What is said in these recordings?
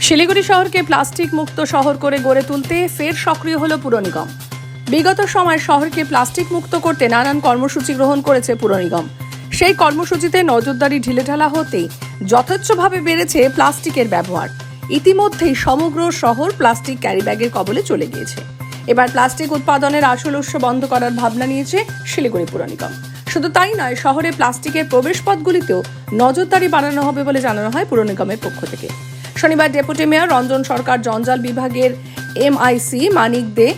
শিলিগুড়ি শহরকে প্লাস্টিক মুক্ত শহর করে গড়ে তুলতে ফের সক্রিয় হল পুর নিগম। বিগত সময় শহরকে প্লাস্টিক মুক্ত করতে নানান কর্মসূচি গ্রহণ করেছে পুর নিগম। সেই কর্মসূচিতে নজরদারি ঢিলেঢালা হতেই যথেচ্ছভাবে বেড়েছে প্লাস্টিকের ব্যবহার। ইতিমধ্যেই সমগ্র শহর প্লাস্টিক ক্যারিব্যাগের কবলে চলে গিয়েছে। এবার প্লাস্টিক উৎপাদনের আসল উৎস বন্ধ করার ভাবনা নিয়েছে শিলিগুড়ি পুর নিগম। শুধু তাই নয়, শহরে প্লাস্টিকের প্রবেশপথগুলিতেও নজরদারি বাড়ানো হবে বলে জানানো হয় পুর নিগমের পক্ষ থেকে। শনিবার ডেপুটি মেয়র রঞ্জন সরকার, জঞ্জাল বিভাগের এমআইসি মানিক দে,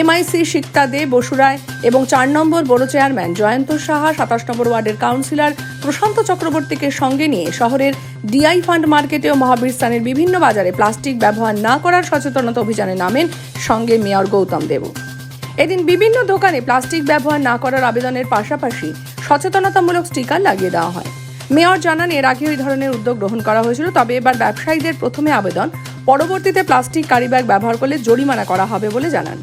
এমআইসি শিক্তা দে বসুরায় এবং চার নম্বর বড় চেয়ারম্যান জয়ন্ত সাহা, সাতাশ নম্বর ওয়ার্ডের কাউন্সিলর প্রশান্ত চক্রবর্তীকে সঙ্গে নিয়ে শহরের ডিআই ফান্ড মার্কেটে ও মহাবীর স্থানের বিভিন্ন বাজারে প্লাস্টিক ব্যবহার না করার সচেতনতা অভিযানে নামেন সঙ্গে মেয়র গৌতম দেব। এদিন বিভিন্ন দোকানে প্লাস্টিক ব্যবহার না করার আবেদনের পাশাপাশি সচেতনতামূলক স্টিকার লাগিয়ে দেওয়া হয়। মেয়র জানান, এর আগে ওই ধরনের উদ্যোগ গ্রহণ করা হয়েছিল, তবে এবার ব্যবসায়ীদের প্রথমে আবেদন। পরবর্তীতে প্লাস্টিক কারি ব্যাগ ব্যবহার করলে জরিমানা করা হবে বলে জানান।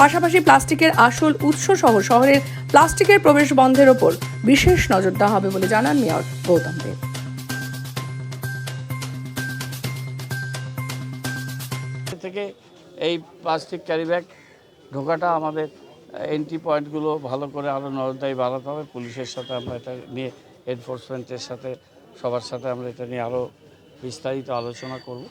পাশাপাশি প্লাস্টিকের আসল উৎস সহ শহরের প্লাস্টিকের প্রবেশ বন্ধের ওপর বিশেষ নজর দেওয়া হবে বলে জানান মেয়র গৌতম দেব। থেকে এই প্লাস্টিক ক্যারি ব্যাগ ঢোকাটা আমাদের এন্ট্রি পয়েন্টগুলো ভালো করে আরও নজরদারি বাড়াতে হবে। পুলিশের সাথে আমরা এটা নিয়ে এনফোর্সমেন্টের সাথে সবার সাথে আমরা এটা নিয়ে আরও বিস্তারিত আলোচনা করব।